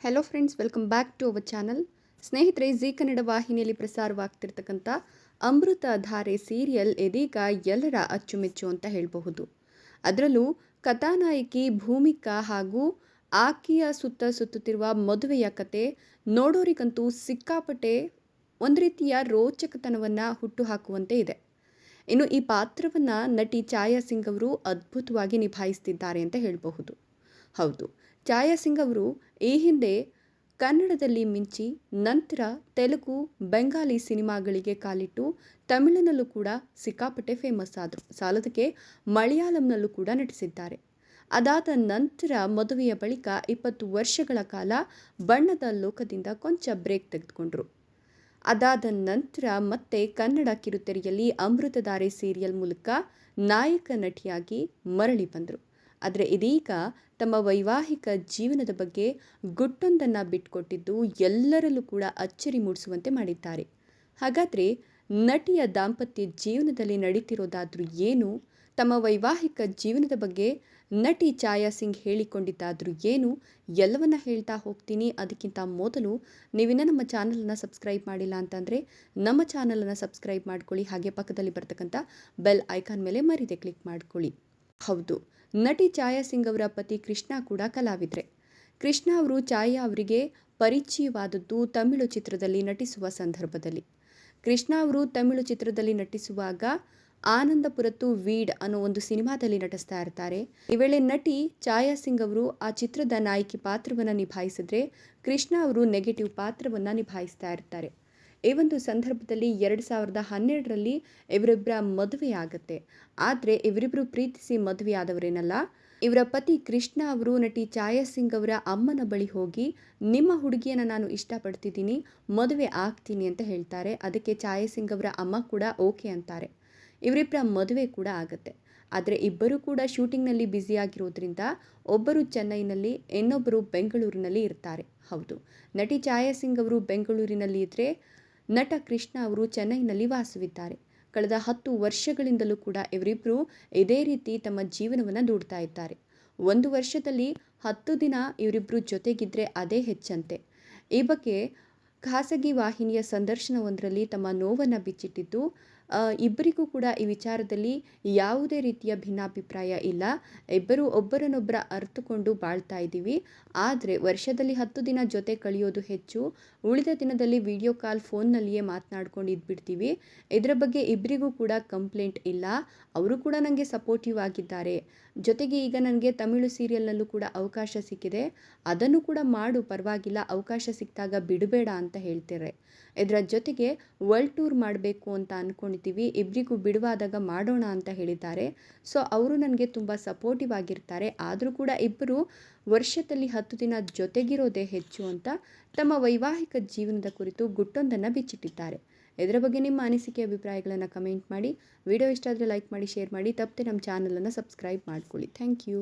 Hello friends welcome back to our channel ಸ್ನೇಹಿತರೆ, G Kannada ವಾಹಿನಿಯಲ್ಲಿ ಪ್ರಸಾರವಾಗ್ತಿರ್ತಕ್ಕಂಥ ಅಮೃತ ಧಾರೆ ಸೀರಿಯಲ್ ಇದೀಗ ಎಲ್ಲರ ಅಚ್ಚುಮೆಚ್ಚು ಅಂತ ಹೇಳಬಹುದು. ಅದರಲ್ಲೂ ಕಥಾನಾಯಕಿ ಭೂಮಿಕಾ ಹಾಗೂ ಆಕೆಯ ಸುತ್ತ ಸುತ್ತುತ್ತಿರುವ ಮದುವೆಯ ಕತೆ ನೋಡೋರಿಗಂತೂ ಸಿಕ್ಕಾಪಟ್ಟೆ ಒಂದು ರೀತಿಯ ರೋಚಕತನವನ್ನು ಹುಟ್ಟುಹಾಕುವಂತೆ ಇದೆ. ಇನ್ನು ಈ ಪಾತ್ರವನ್ನು ನಟಿ ಛಾಯಾ ಸಿಂಗ್ ಅವರು ಅದ್ಭುತವಾಗಿ ನಿಭಾಯಿಸ್ತಿದ್ದಾರೆ ಅಂತ ಹೇಳಬಹುದು. ಹೌದು ಛಾಯಾ ಸಿಂಗ್ ಅವರು ಈ ಹಿಂದೆ ಕನ್ನಡದಲ್ಲಿ ಮಿಂಚಿ ನಂತರ ತೆಲುಗು, ಬೆಂಗಾಲಿ ಸಿನಿಮಾಗಳಿಗೆ ಕಾಲಿಟ್ಟು ತಮಿಳಿನಲ್ಲೂ ಕೂಡ ಸಿಕ್ಕಾಪಟ್ಟೆ ಫೇಮಸ್ ಆದರು. ಸಾಲದಕ್ಕೆ ಮಲಯಾಳಂನಲ್ಲೂ ಕೂಡ ನಟಿಸಿದ್ದಾರೆ. ಅದಾದ ನಂತರ ಮದುವೆಯ ಬಳಿಕ ಇಪ್ಪತ್ತು ವರ್ಷಗಳ ಕಾಲ ಬಣ್ಣದ ಲೋಕದಿಂದ ಕೊಂಚ ಬ್ರೇಕ್ ತೆಗೆದುಕೊಂಡರು. ಅದಾದ ನಂತರ ಮತ್ತೆ ಕನ್ನಡ ಕಿರುತೆರೆಯಲ್ಲಿ ಅಮೃತಧಾರೆ ಸೀರಿಯಲ್ ಮೂಲಕ ನಾಯಕ ನಟಿಯಾಗಿ ಮರಳಿ ಬಂದರು. ಆದರೆ ಇದೀಗ ತಮ್ಮ ವೈವಾಹಿಕ ಜೀವನದ ಬಗ್ಗೆ ಗುಟ್ಟೊಂದನ್ನು ಬಿಟ್ಕೊಟ್ಟಿದ್ದು ಎಲ್ಲರಲ್ಲೂ ಕೂಡ ಅಚ್ಚರಿ ಮೂಡಿಸುವಂತೆ ಮಾಡಿದ್ದಾರೆ. ಹಾಗಾದರೆ ನಟಿಯ ದಾಂಪತ್ಯ ಜೀವನದಲ್ಲಿ ನಡೀತಿರೋದಾದರೂ ಏನು? ತಮ್ಮ ವೈವಾಹಿಕ ಜೀವನದ ಬಗ್ಗೆ ನಟಿ ಛಾಯಾ ಸಿಂಗ್ ಹೇಳಿಕೊಂಡಿದ್ದಾದರೂ ಏನು? ಎಲ್ಲವನ್ನ ಹೇಳ್ತಾ ಹೋಗ್ತೀನಿ. ಅದಕ್ಕಿಂತ ಮೊದಲು ನೀವಿನ್ನ ನಮ್ಮ ಚಾನಲನ್ನು ಸಬ್ಸ್ಕ್ರೈಬ್ ಮಾಡಿಲ್ಲ ಅಂತಂದರೆ ನಮ್ಮ ಚಾನಲನ್ನು ಸಬ್ಸ್ಕ್ರೈಬ್ ಮಾಡ್ಕೊಳ್ಳಿ. ಹಾಗೆ ಪಕ್ಕದಲ್ಲಿ ಬರ್ತಕ್ಕಂಥ ಬೆಲ್ ಐಕಾನ್ ಮೇಲೆ ಮರಿದೆ ಕ್ಲಿಕ್ ಮಾಡ್ಕೊಳ್ಳಿ. ಹೌದು. ನಟಿ ಛಾಯಾ ಸಿಂಗ್ ಅವರ ಪತಿ ಕೃಷ್ಣ ಕೂಡ ಕಲಾವಿದ್ರೆ. ಕೃಷ್ಣ ಅವರು ಛಾಯಾ ಅವರಿಗೆ ಪರಿಚಯವಾದದ್ದು ತಮಿಳು ಚಿತ್ರದಲ್ಲಿ ನಟಿಸುವ ಸಂದರ್ಭದಲ್ಲಿ. ಕೃಷ್ಣ ಅವರು ತಮಿಳು ಚಿತ್ರದಲ್ಲಿ ನಟಿಸುವಾಗ ಆನಂದಪುರತ್ತು ವೀಡ್ ಅನ್ನೋ ಒಂದು ಸಿನಿಮಾದಲ್ಲಿ ನಟಿಸ್ತಾ ಇರ್ತಾರೆ. ಈ ವೇಳೆ ನಟಿ ಛಾಯಾ ಸಿಂಗ್ ಅವರು ಆ ಚಿತ್ರದ ನಾಯಕಿ ಪಾತ್ರವನ್ನು ನಿಭಾಯಿಸಿದ್ರೆ ಕೃಷ್ಣ ಅವರು ನೆಗೆಟಿವ್ ಪಾತ್ರವನ್ನು ನಿಭಾಯಿಸ್ತಾ ಇರ್ತಾರೆ. ಈ ಒಂದು ಸಂದರ್ಭದಲ್ಲಿ ಎರಡು ಸಾವಿರದ ಹನ್ನೆರಡರಲ್ಲಿ ಇವರಿಬ್ಬರ ಮದುವೆ ಆಗುತ್ತೆ ಆದರೆ ಇವರಿಬ್ಬರು ಪ್ರೀತಿಸಿ ಮದುವೆಯಾದವರೇನಲ್ಲ? ಇವರ ಪತಿ ಕೃಷ್ಣ ಅವರು ನಟಿ ಛಾಯಾ ಸಿಂಗ್ ಅವರ ಅಮ್ಮನ ಬಳಿ ಹೋಗಿ, ನಿಮ್ಮ ಹುಡುಗಿಯನ್ನು ನಾನು ಇಷ್ಟಪಡ್ತಿದ್ದೀನಿ, ಮದುವೆ ಆಗ್ತೀನಿ ಅಂತ ಹೇಳ್ತಾರೆ. ಅದಕ್ಕೆ ಛಾಯಾ ಸಿಂಗ್ ಅವರ ಅಮ್ಮ ಕೂಡ ಓಕೆ ಅಂತಾರೆ. ಇವರಿಬ್ಬರ ಮದುವೆ ಕೂಡ ಆಗುತ್ತೆ. ಆದರೆ ಇಬ್ಬರು ಕೂಡ ಶೂಟಿಂಗ್ನಲ್ಲಿ ಬ್ಯುಸಿಯಾಗಿರೋದ್ರಿಂದ ಒಬ್ಬರು ಚೆನ್ನೈನಲ್ಲಿ, ಇನ್ನೊಬ್ಬರು ಬೆಂಗಳೂರಿನಲ್ಲಿ ಇರ್ತಾರೆ. ಹೌದು. ನಟಿ ಛಾಯಾ ಸಿಂಗ್ ಅವರು ಬೆಂಗಳೂರಿನಲ್ಲಿ ಇದ್ದರೆ ನಟ ಕೃಷ್ಣ ಅವರು ಚೆನ್ನೈನಲ್ಲಿ ವಾಸವಿದ್ದಾರೆ. ಕಳೆದ ಹತ್ತು ವರ್ಷಗಳಿಂದಲೂ ಕೂಡ ಇವರಿಬ್ಬರು ಇದೇ ರೀತಿ ತಮ್ಮ ಜೀವನವನ್ನು ದೂಡ್ತಾ ಇದ್ದಾರೆ. ಒಂದು ವರ್ಷದಲ್ಲಿ ಹತ್ತು ದಿನ ಇವರಿಬ್ಬರು ಜೊತೆಗಿದ್ರೆ ಅದೇ ಹೆಚ್ಚಂತೆ. ಈ ಬಗ್ಗೆ ಖಾಸಗಿ ವಾಹಿನಿಯ ಸಂದರ್ಶನವೊಂದರಲ್ಲಿ ತಮ್ಮ ನೋವನ್ನು ಬಿಚ್ಚಿಟ್ಟಿದ್ದು ಇಬ್ಬರಿಗೂ ಕೂಡ ಈ ವಿಚಾರದಲ್ಲಿ ಯಾವುದೇ ರೀತಿಯ ಭಿನ್ನಾಭಿಪ್ರಾಯ ಇಲ್ಲ. ಇಬ್ಬರು ಒಬ್ಬರನ್ನೊಬ್ಬರ ಅರ್ಥಕೊಂಡು ಬಾಳ್ತಾ ಇದ್ದೀವಿ. ಆದರೆ ವರ್ಷದಲ್ಲಿ ಹತ್ತು ದಿನ ಜೊತೆ ಕಳೆಯೋದು ಹೆಚ್ಚು. ಉಳಿದ ದಿನದಲ್ಲಿ ವಿಡಿಯೋ ಕಾಲ್ ಫೋನ್ನಲ್ಲಿಯೇ ಮಾತನಾಡ್ಕೊಂಡು ಇದ್ಬಿಡ್ತೀವಿ. ಇದರ ಬಗ್ಗೆ ಇಬ್ಬರಿಗೂ ಕೂಡ ಕಂಪ್ಲೇಂಟ್ ಇಲ್ಲ. ಅವರು ಕೂಡ ನನಗೆ ಸಪೋರ್ಟಿವ್ ಆಗಿದ್ದಾರೆ. ಜೊತೆಗೆ ಈಗ ನನಗೆ ತಮಿಳು ಸೀರಿಯಲ್ನಲ್ಲೂ ಕೂಡ ಅವಕಾಶ ಸಿಕ್ಕಿದೆ. ಅದನ್ನು ಕೂಡ ಮಾಡು, ಪರವಾಗಿಲ್ಲ. ಅವಕಾಶ ಸಿಕ್ಕಿದಾಗ ಬಿಡಬೇಡ ಅಂತ ಹೇಳ್ತಾರೆ. ಇದರ ಜೊತೆಗೆ ವರ್ಲ್ಡ್ ಟೂರ್ ಮಾಡಬೇಕು ಅಂತ ಅಂದ್ಕೊಂಡಿದ್ದೀವಿ ಇಬ್ಬರಿಗೂ ಬಿಡುವಾದಾಗ ಮಾಡೋಣ ಅಂತ ಹೇಳಿದ್ದಾರೆ. ಸೊ ಅವರು ನನಗೆ ತುಂಬ ಸಪೋರ್ಟಿವ್ ಆಗಿರ್ತಾರೆ. ಆದರೂ ಕೂಡ ಇಬ್ಬರು ವರ್ಷದಲ್ಲಿ ಹತ್ತು ದಿನ ಜೊತೆಗಿರೋದೇ ಹೆಚ್ಚು ಅಂತ ತಮ್ಮ ವೈವಾಹಿಕ ಜೀವನದ ಕುರಿತು ಗುಟ್ಟೊಂದನ್ನು ಬಿಚ್ಚಿಟ್ಟಿದ್ದಾರೆ. ಇದರ ಬಗ್ಗೆ ನಿಮ್ಮ ಅನಿಸಿಕೆ, ಅಭಿಪ್ರಾಯಗಳನ್ನು ಕಮೆಂಟ್ ಮಾಡಿ. ವಿಡಿಯೋ ಇಷ್ಟ ಆದರೆ ಲೈಕ್ ಮಾಡಿ ಶೇರ್ ಮಾಡಿ. ತಪ್ಪದೆ ನಮ್ಮ ಚಾನಲನ್ನು ಸಬ್ಸ್ಕ್ರೈಬ್ ಮಾಡ್ಕೊಳ್ಳಿ. Thank you